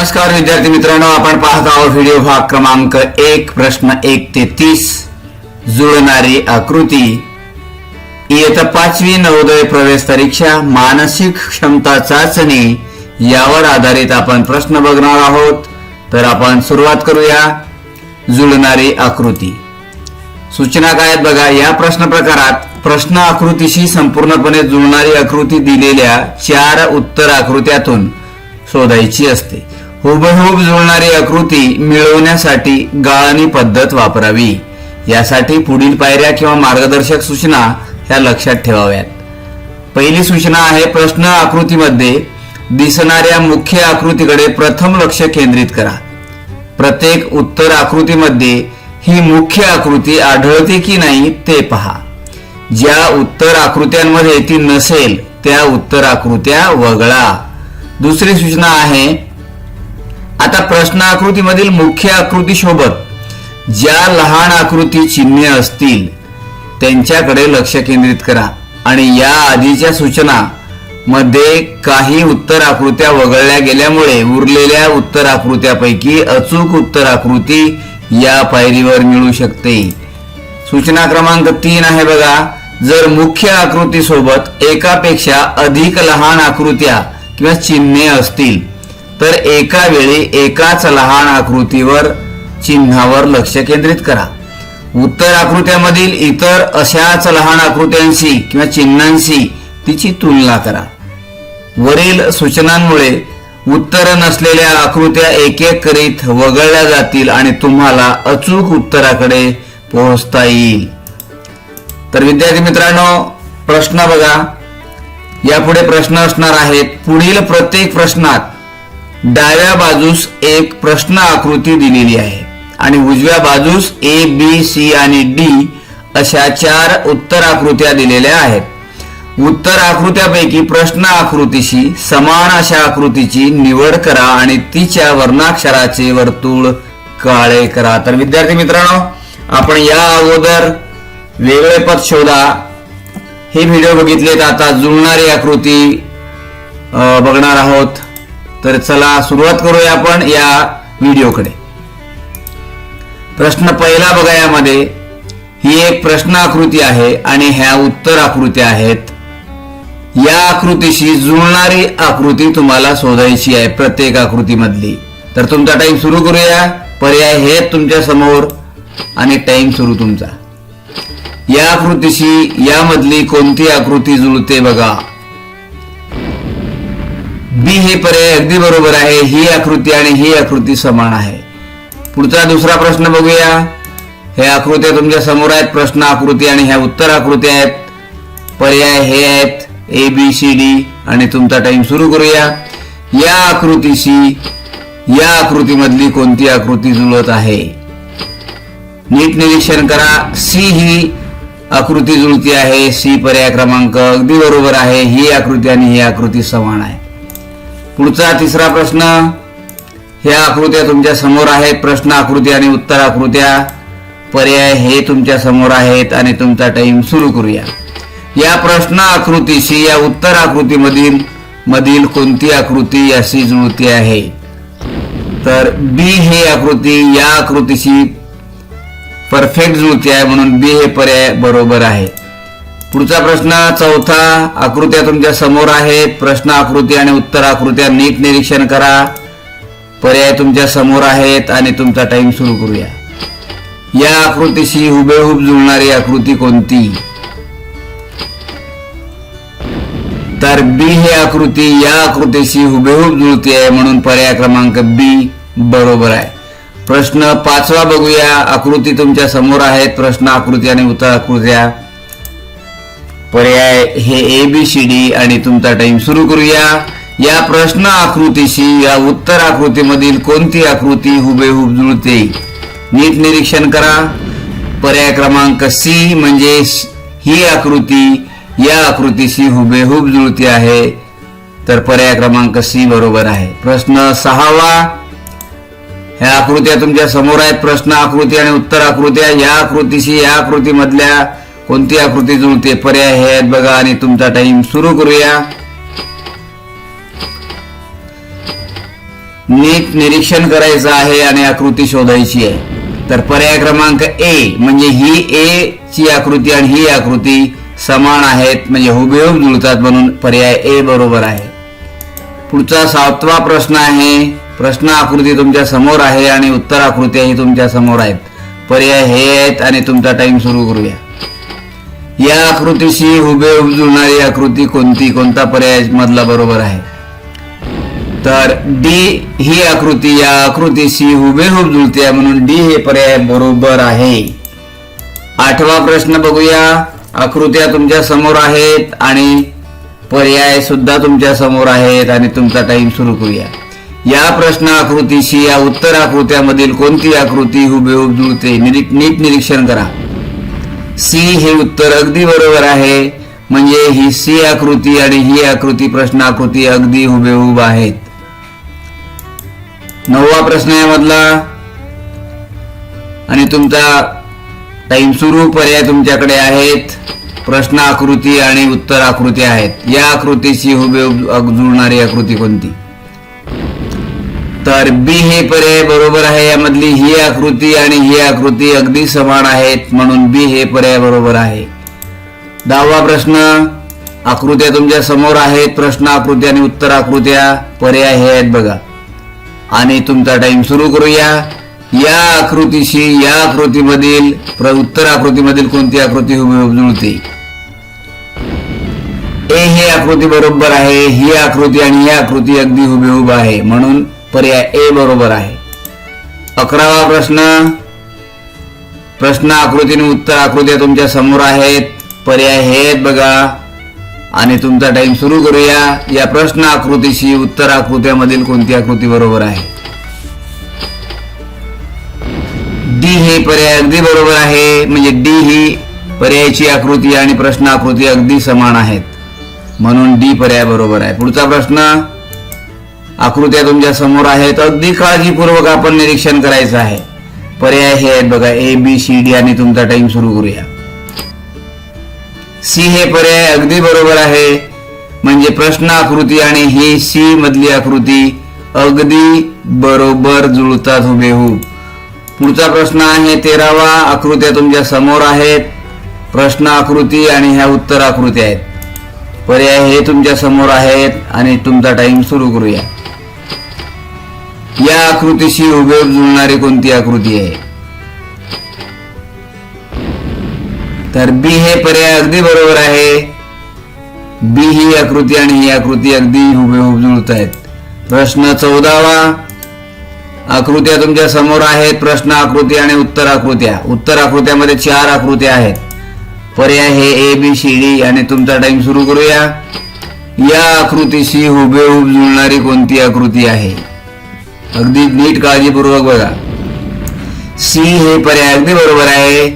नमस्कार विद्यार्थी मित्रांनो आपण पाहत आहोत व्हिडिओ भाग क्रमांक एक प्रश्न एक ते तीस. जुळणारी आकृती. इयत्ता पाचवी नवोदय प्रवेश परीक्षा मानसिक क्षमता चाचणी यावर आधारित आपण प्रश्न बघणार आहोत. तर आपण सुरुवात करूया. जुळणारी आकृती. सूचना काय आहेत बघा या प्रश्न प्रकारात प्रश्न आकृतीशी संपूर्णपणे जुळणारी आकृती दिलेल्या चार उत्तर आकृत्यातून शोधायची असते. हुबेहूब जुळणारी आकृती मिळवण्यासाठी गाळणी पद्धत वापरावी. यासाठी पुढील पायऱ्या किंवा मार्गदर्शक सूचना ह्या लक्षात ठेवाव्यात. पहिली सूचना आहे प्रश्न आकृतीमध्ये दिसणाऱ्या मुख्य आकृतीकडे प्रथम लक्ष केंद्रित करा. प्रत्येक उत्तर आकृतीमध्ये ही मुख्य आकृती आढळते की नाही ते पहा. ज्या उत्तर आकृत्यांमध्ये ती नसेल त्या उत्तर आकृत्या वगळा. दुसरी सूचना आहे आता प्रश्न आकृतीमधील मुख्य आकृती सोबत ज्या लहान आकृती चिन्हे असतील त्यांच्याकडे लक्ष केंद्रित करा आणि या आधीच्या सूचना मध्ये काही उत्तर आकृत्या वगळल्या गेल्यामुळे उरलेल्या उत्तर आकृत्यापैकी अचूक उत्तर आकृती या पायरीवर मिळू शकते. सूचना क्रमांक तीन आहे बघा. जर मुख्य आकृती सोबत एकापेक्षा अधिक लहान आकृत्या किंवा चिन्हे असतील तर एका वेळी एकाच लहान आकृतीवर चिन्हावर लक्ष केंद्रित करा. उत्तर आकृत्यामधील इतर अशाच लहान आकृत्यांशी किंवा चिन्हांशी तिची तुलना करा. वरील सूचनांमुळे उत्तर नसलेल्या आकृत्या एक एक करीत वगळल्या जातील आणि तुम्हाला अचूक उत्तराकडे पोहोचता येईल. तर विद्यार्थी मित्रांनो प्रश्न बघा. यापुढे प्रश्न असणार आहेत. पुढील प्रत्येक प्रश्नात डाव्या बाजूस एक प्रश्न आकृती दिलेली आहे आणि उजव्या बाजूस ए बी सी आणि डी अशा चार उत्तर आकृत्या दिलेल्या आहेत. उत्तर आकृत्यापैकी प्रश्न आकृतीशी समान अशा आकृतीची निवड करा आणि तिच्या वर्णाक्षराचे वर्तुळ काळे करा. तर विद्यार्थी मित्रांनो आपण या अगोदर वेगळे पद शोधा. हे व्हिडिओ बघितलेत आता जुळणारी आकृती बघणार आहोत. तर चला सुरुवात करूया आपण या व्हिडिओकडे. प्रश्न पहिला बघा यामध्ये. ही एक प्रश्न आकृती आहे आणि ह्या उत्तर आकृत्या आहेत. या आकृतीशी जुळणारी आकृती तुम्हाला शोधायची आहे प्रत्येक आकृतीमधली. तर तुमचा टाइम सुरू करूया. पर्याय हे तुमच्यासमोर आणि टाइम सुरू तुमचा. या आकृतीशी यामधली कोणती आकृती जुळते बघा. बी हे पर्याय अगदी बरोबर आहे. ही आकृती आणि ही आकृती समान आहे. पुढचा दुसरा प्रश्न बघूया. ह्या आकृत्या तुमच्यासमोर आहेत. प्रश्न आकृती आणि ह्या उत्तर आकृती आहेत. पर्याय हे आहेत. ए बी सी डी आणि तुमचा टाइम सुरू करूया. या आकृतीशी या आकृतीमधली कोणती आकृती जुळत आहे? नीट निरीक्षण करा. सी ही आकृती जुळती आहे. सी पर्याय क्रमांक अगदी बरोबर आहे. ही आकृती आणि ही आकृती समान आहे. पुढचा तिसरा प्रश्न ह्या आकृत्या तुमच्यासमोर आहेत. प्रश्न आकृती आणि उत्तर आकृत्या. पर्याय हे तुमच्यासमोर आहेत आणि तुमचा टाइम सुरू करूया. या प्रश्न आकृतीशी या उत्तर आकृतीमधील मधील कोणती आकृती याशी जुळती आहे? तर बी हे आकृती या आकृतीशी परफेक्ट जुळती आहे म्हणून बी हे पर्याय बरोबर आहे. पुढचा प्रश्न चौथा आकृत्या तुमच्यासमोर आहेत. प्रश्न आकृती आणि उत्तर आकृत्या नीट निरीक्षण करा. पर्याय तुमच्यासमोर आहेत आणि तुमचा टाइम सुरू करूया. या आकृतीशी हुबेहूब जुळणारी आकृती कोणती? तर बी ही आकृती या आकृतीशी हुबेहूब जुळती आहे म्हणून पर्याय क्रमांक बी बरोबर आहे. प्रश्न पाचवा बघूया. आकृती तुमच्यासमोर आहेत. प्रश्न आकृती आणि उत्तर आकृत्या. पर्याय हे ए बी सी डी आणि तुमचा टाइम सुरू करूया. या प्रश्न आकृतीशी या उत्तर आकृतीमधील कोणती आकृती हुबेहूब जुळते? नीट निरीक्षण करा. पर्याय क्रमांक सी म्हणजे ही आकृती या आकृतीशी हुबेहूब जुळती आहे. तर पर्याय क्रमांक सी बरोबर आहे. प्रश्न सहावा. ह्या आकृत्या तुमच्यासमोर आहेत. प्रश्न आकृती आणि उत्तर आकृत्या या आकृतीशी या आकृतीमधल्या कोणती आकृती जुळते पर्याय हे आहेत बघा आणि तुमचा टाइम सुरू करूया. नीट निरीक्षण करायचं आहे आणि आकृती शोधायची आहे. तर पर्याय क्रमांक ए म्हणजे ही ए ची आकृती आणि ही आकृती समान आहेत म्हणजे हुबेहूब जुळतात म्हणून पर्याय ए बरोबर आहे. पुढचा सातवा प्रश्न आहे. प्रश्न आकृती तुमच्यासमोर आहे आणि उत्तर आकृत्याही तुमच्यासमोर आहेत. पर्याय हे आहेत आणि तुमचा टाइम सुरू करूया. या आकृतीशी हुबेहुब जुळणारी आकृती कोणती? कोणता पर्याय मधला बरोबर आहे? तर डी ही आकृती या आकृतीशी हुबेहुब जुळते म्हणून डी हे पर्याय बरोबर आहे. आठवा प्रश्न बघूया. आकृत्या तुमच्यासमोर आहेत आणि पर्याय सुद्धा तुमच्यासमोर आहेत आणि तुमचा टाइम सुरू करूया. या प्रश्न आकृतीशी या उत्तर आकृत्यामधील कोणती आकृती हुबेहूब जुळते नीट निरीक्षण करा. सी हे उत्तर अगदी बरोबर आहे. म्हणजे ही सी आकृती आणि ही आकृती प्रश्न आकृती अगदी हुबेहूब आहेत. नववा प्रश्न यामधला आणि तुमचा टाइम सुरू पर्याय तुमच्याकडे आहेत. प्रश्न आकृती आणि उत्तर आकृती आहेत. या आकृतीशी हुबेहूब जुळणारी आकृती कोणती? तर बी हे पर्याय बरोबर आहे. यामधली ही आकृती आणि ही आकृती अगदी समान आहेत म्हणून बी हे पर्याय बरोबर आहे. दहावा प्रश्न. आकृत्या तुमच्यासमोर आहेत. प्रश्न आकृती आणि उत्तर आकृत्या पर्याय हे आहेत बघा. आणि तुमचा टाइम सुरू करूया. या आकृतीशी या आकृतीमधील प्र- उत्तर आकृतीमधील कोणती आकृती हुबेहूब जुळते? ए हे आकृती बरोबर आहे ही आकृती आणि ही आकृती अगदी हुबेहूब आहे. म्हणून पर्याय ए बरोबर आहे. अकरावा प्रश्न. प्रश्न आकृतीने उत्तर आकृत्या तुमच्यासमोर आहेत. पर्याय हे आहेत बघा. आणि तुमचा टाइम सुरू करूया. या प्रश्न आकृतीशी उत्तर आकृत्यामधील कोणती आकृती बरोबर आहे? डी हे पर्याय अगदी बरोबर आहे. म्हणजे डी ही पर्यायाची आकृती आणि प्रश्न आकृती अगदी समान आहेत. म्हणून डी पर्याय बरोबर आहे. पुढचा प्रश्न. आकृत्या तुमच्यासमोर आहेत. अगदी काळजीपूर्वक आपण निरीक्षण करायचं आहे. पर्याय हे आहेत बघा ए बी सी डी आणि तुमचा टाइम सुरू करूया. सी हे पर्याय अगदी बरोबर आहे. म्हणजे प्रश्न आकृती आणि ही सी मधली आकृती अगदी बरोबर जुळतात हुबेहूब पुढचा प्रश्न आहे तेरावा आकृत्या तुमच्यासमोर आहेत. प्रश्न आकृती आणि ह्या उत्तर आकृती आहेत. पर्याय हे तुमच्यासमोर आहेत आणि तुमचा टाइम सुरू करूया. या आकृतीशी हुबेहूब जुळणारी कोणती आकृती आहे? तर बी हे पर्याय अगदी बरोबर आहे. बी ही आकृती आणि ही आकृती अगदी हुबेहूब जुळत आहेत. प्रश्न चौदावा. आकृत्या तुमच्यासमोर आहेत. प्रश्न आकृती आणि उत्तर आकृत्या. उत्तर आकृत्यामध्ये चार आकृत्या आहेत. पर्याय हे ए बी सी डी आणि तुमचा टाइम सुरू करूया. या आकृतीशी हुबेहूब जुळणारी कोणती आकृती आहे? अगदी नीट काळजीपूर्वक बघा. सी हे पर्याय अगदी बरोबर आहे.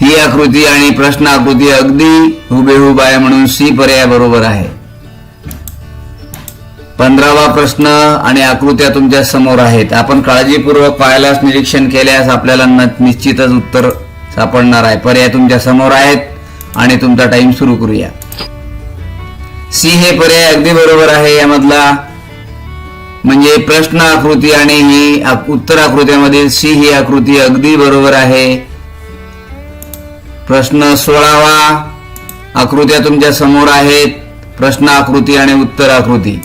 ही आकृती आणि प्रश्न आकृती अगदी हुबेहूब आहे म्हणून सी पर्याय बरोबर आहे. पंधरावा प्रश्न आणि आकृत्या तुमच्यासमोर आहेत. आपण काळजीपूर्वक पाहायलाच निरीक्षण केल्यास आपल्याला न- निश्चितच उत्तर सापडणार आहे. पर्याय तुमच्यासमोर आहेत आणि तुमचा टाइम सुरू करूया. सी हे पर्याय अगदी बरोबर आहे यामधला. म्हणजे प्रश्न आकृती आणि ही उत्तर आकृत्यामधील सी ही आकृती अगदी बरोबर आहे. प्रश्न सोळावा. आकृत्या तुमच्यासमोर आहेत. प्रश्न आकृती आणि उत्तर आकृती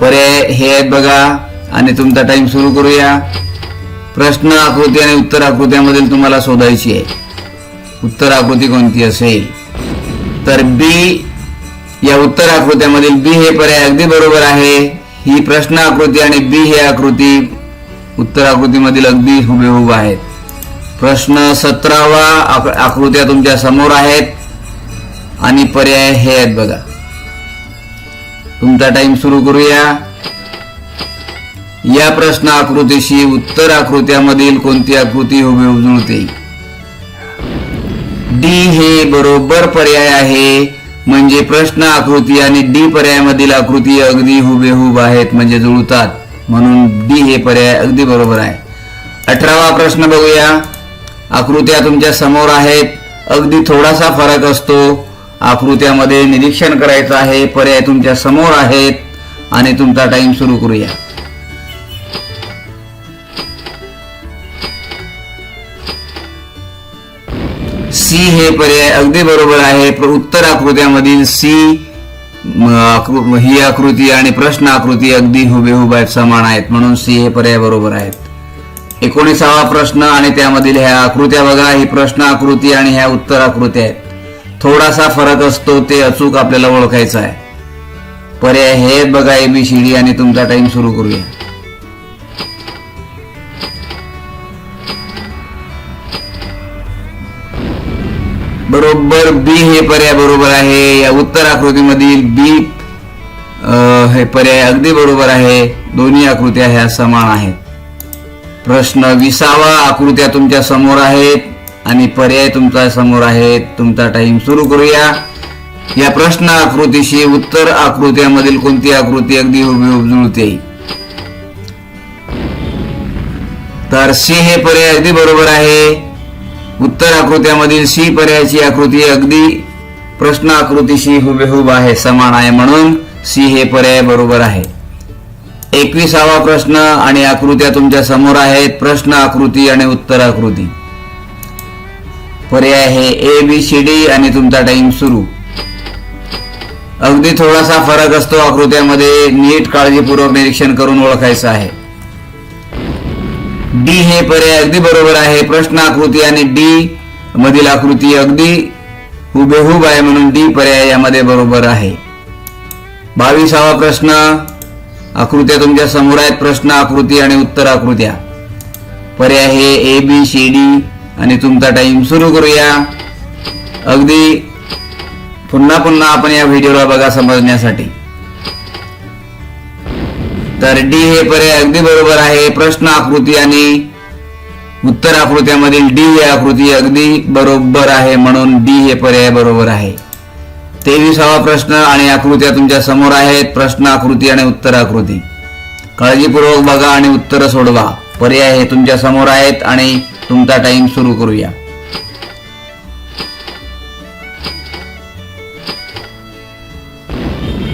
पर्याय हे आहेत बघा. आणि तुमचा टाइम सुरू करूया. प्रश्न आकृती आणि उत्तर आकृत्यामधील तुम्हाला शोधायची आहे. उत्तर आकृती कोणती असेल? तर बी या उत्तर आकृत्यामधील बी हे पर्याय अगदी बरोबर आहे. ही प्रश्न आकृती आणि बी हे आकृती उत्तर आकृतीमधील अगदी हुबेहूब आहेत. प्रश्न सतरावा आक- आकृत्या तुमच्यासमोर आहेत. आणि पर्याय हे आहेत बघा. तुमचा टाइम सुरू करूया. या प्रश्न आकृतीशी उत्तर आकृत्यामधील कोणती आकृती हुबेहूब जुळते डी हे बरोबर पर्याय आहे म्हणजे प्रश्न आकृती आणि डी पर्यायामधील आकृती अगदी हुबेहूब आहेत म्हणजे जुळतात. म्हणून डी हे पर्याय अगदी बरोबर आहे. अठरावा प्रश्न बघूया. आकृत्या तुमच्यासमोर आहेत. अगदी थोडासा फरक असतो. आकृत्यामध्ये निरीक्षण करायचं आहे पर्याय तुमच्यासमोर आहेत आणि तुमचा टाइम सुरू करूया. सी हे पर्याय अगदी बरोबर आहे. उत्तर आकृत्यामधील सी आकृ- ही आकृती आणि प्रश्न आकृती अगदी हुबेहूब आहेत समान आहेत. म्हणून सी हे पर्याय बरोबर आहेत. एकोणीसावा प्रश्न आणि त्यामधील ह्या आकृत्या बघा. ही प्रश्न आकृती आणि ह्या उत्तर आकृत्या आहेत. थोडासा फरक असतो ते अचूक आपल्याला ओळखायचा आहे. पर्याय हे बघा एबीसीडी आणि तुमचा टाइम सुरू करूया. बरोबर बी हे पर्याय बरोबर आहे. या उत्तर आकृतीमधील बी हे पर्याय अगदी बरोबर आहे. दोन्ही आकृत्या ह्या समान आहेत. प्रश्न विसावा आकृत्या तुमच्यासमोर आहेत आणि पर्याय तुमच्यासमोर आहेत. तुमचा टाइम सुरू करूया. या प्रश्न आकृतीशी उत्तर आकृत्यामधील कोणती आकृती अगदी हुबेहूब जुळते? तर सी हे पर्याय अगदी बरोबर आहे. उत्तर आकृत्यामधील सी पर्यायाची आकृती अगदी प्रश्न आकृतीशी हुबेहूब आहे समान आहे म्हणून सी हे पर्याय बरोबर आहे. एकविसावा प्रश्न आणि आकृत्या तुमच्यासमोर आहेत प्रश्न आकृती आणि उत्तर आकृती पर्याय हे ए बी सी डी आणि तुमचा टाइम सुरू. अगदी थोडासा फरक असतो आकृत्यामध्ये नीट काळजीपूर्वक निरीक्षण करून ओळखायचं आहे. डी हे पर्याय अगदी बरोबर आहे. प्रश्न आकृती आणि डी मधील आकृती अगदी हुबेहूब आहे म्हणून डी पर्याय यामध्ये बरोबर आहे. बावीसावा प्रश्न. आकृत्या तुमच्यासमोर आहेत. प्रश्न आकृती आणि उत्तर आकृत्या पर्याय हे ए बी सी डी आणि तुमचा टाइम सुरू करूया. अगदी पुन्हा पुन्हा आपण या व्हिडिओला बघा समजण्यासाठी. तर डी हे पर्याय अगदी बरोबर आहे. प्रश्न आकृती आणि उत्तर आकृत्यामधील डी ही आकृती अगदी बरोबर आहे म्हणून डी हे पर्याय बरोबर आहे. तेविसावा प्रश्न आणि आकृत्या तुमच्यासमोर आहेत. प्रश्न आकृती आणि उत्तर आकृती. काळजीपूर्वक बघा आणि उत्तर सोडवा. पर्याय हे तुमच्यासमोर आहेत आणि तुमचा टाइम सुरू करूया.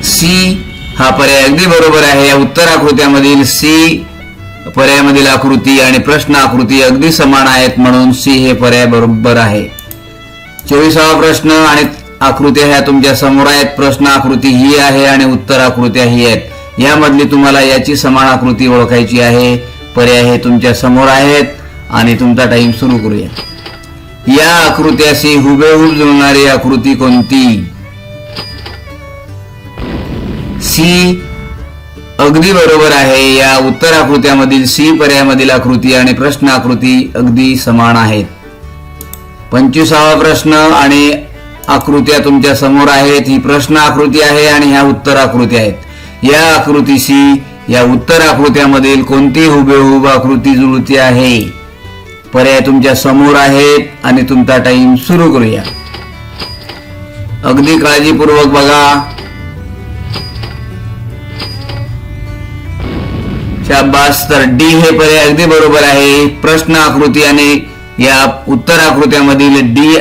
सी हा पर्याय अगदी बरोबर आहे. या उत्तर आकृत्यामधील सी पर्यायामधील आकृती आणि प्रश्न आकृती अगदी समान आहेत म्हणून सी हे पर्याय बरोबर आहे. चोवीसावा प्रश्न आणि आकृत्या ह्या तुमच्यासमोर आहेत. प्रश्न आकृती ही आहे आणि उत्तर आकृत्या ही आहेत. यामधली तुम्हाला याची समान आकृती ओळखायची आहे. पर्याय हे तुमच्यासमोर आहेत आणि तुमचा टाइम सुरू करूया. या आकृत्याशी हुबेहूब जुळणारी आकृती कोणती? सी अगदी बरोबर आहे. या उत्तर आकृत्यामधील सी पर्यायामधील आकृती आणि प्रश्न आकृती अगदी समान आहेत पंचवीसावा प्रश्न आणि आकृत्या तुमच्यासमोर आहेत. ही प्रश्न आकृती आहे आणि ह्या उत्तर आकृती आहेत. या आकृतीशी या उत्तर आकृत्यामधील कोणती हुबेहूब आकृती जुळती आहे? पर्याय तुमच्यासमोर आहेत आणि तुमचा टाइम सुरू करूया. अगदी काळजीपूर्वक बघा. शाबास. तर डी हे पर्याय अगदी बरोबर आहे. प्रश्न आकृती आणि या उत्तर आकृत्यामधील डी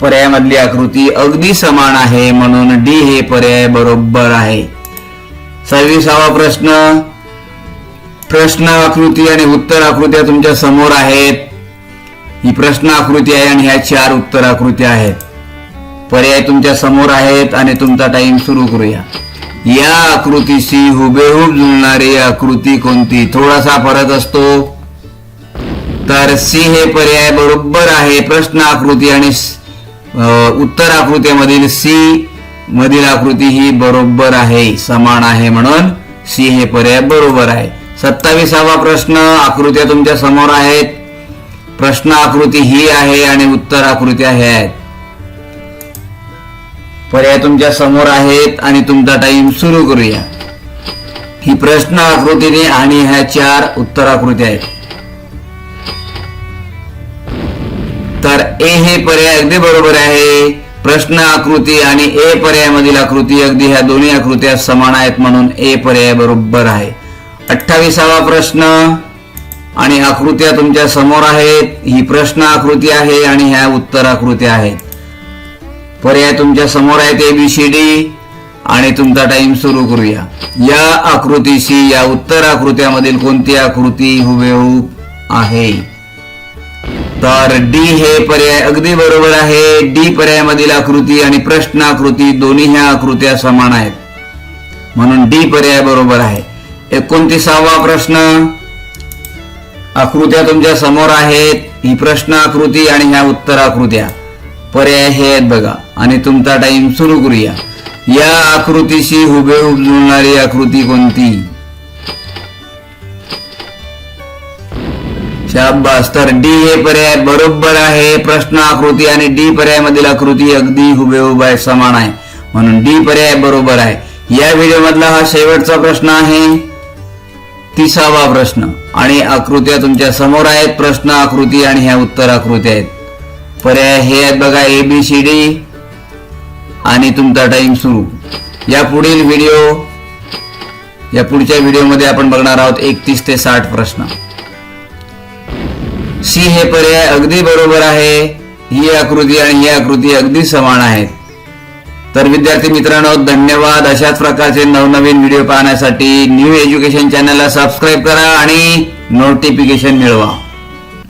पर्यायामधली आकृती अगदी समान आहे म्हणून डी हे पर्याय बरोबर आहे. सव्वीसावा प्रश्न. प्रश्न आकृती आणि उत्तर आकृत्या तुमच्यासमोर आहेत. ही प्रश्न आकृती आहे आणि ह्या चार उत्तर आकृत्या आहेत. पर्याय तुमच्यासमोर आहेत आणि तुमचा टाइम सुरू करूया. या आकृतीशी हुबेहूब जुळणारी आकृती कोणती? थोडासा फरक असतो. तर सी हे पर्याय बरोबर आहे. प्रश्न आकृती आणि उत्तर आकृतीमधील सी मधील आकृती ही बरोबर आहे समान आहे म्हणून सी हे पर्याय बरोबर आहे. सत्तावीसावा प्रश्न आकृत्या तुमच्यासमोर आहेत. प्रश्न आकृती ही आहे आणि उत्तर आकृत्या हे आहेत. पर्याय तुमच्यासमोर आहेत आणि तुमचा टाइम सुरू करूया. ही प्रश्न आकृतीने आणि ह्या चार उत्तर आहेत. तर ए हे पर्याय अगदी बरोबर आहे. प्रश्न आकृती आणि ए पर्यायामधील आकृती अगदी ह्या दोन्ही आकृत्या समान आहेत म्हणून ए पर्याय बरोबर आहे. अठ्ठावीसावा प्रश्न आणि आकृत्या तुमच्यासमोर आहेत. ही प्रश्न आकृती आहे आणि ह्या उत्तर आकृत्या आहेत. पर्याय तुमच्यासमोर आहेत एबीसीडी आणि तुमचा टाइम सुरू करूया. या आकृतीशी या उत्तर आकृत्यामधील कोणती आकृती हुबेहूब आहे? तर डी हे पर्याय अगदी बरोबर आहे. डी पर्यायामधील आकृती आणि प्रश्न आकृती दोन्ही ह्या आकृत्या समान आहेत. म्हणून डी पर्याय बरोबर आहे. एकोणतीसावा प्रश्न. आकृत्या तुमच्यासमोर आहेत. ही प्रश्न आकृती आणि ह्या उत्तर आकृत्या पर्याय हे आहेत बघा. आणि तुमचा टाइम सुरू करूया. या आकृतीशी हुबेहूब जुळणारी आकृती कोणती? शाबास तर डी हे पर्याय बरोबर आहे. प्रश्न आकृती आणि डी पर्यायामधील आकृती अगदी हुबेहूब आहे समान आहे. म्हणून डी पर्याय बरोबर आहे. या व्हिडिओ मधला हा शेवटचा प्रश्न आहे. तिसावा प्रश्न. आणि आकृत्या तुमच्यासमोर आहेत. प्रश्न आकृती आणि ह्या उत्तर आकृत्या आहेत. पर्याय हे आहेत बघा ए बी सी डी आणि तुमचा टाइम सुरू. या पुढील व्हिडिओ या पुढच्या व्हिडिओमध्ये आपण बघणार आहोत एकतीस ते साठ प्रश्न. सी हे पर्याय अगदी बरोबर आहे ही आकृती आणि ही आकृती अगदी समान आहेत. तर विद्यार्थी मित्रांनो धन्यवाद. अशाच प्रकारचे नवनवीन व्हिडिओ पाहण्यासाठी न्यू एज्युकेशन चॅनलला सबस्क्राईब करा आणि नोटिफिकेशन मिळवा.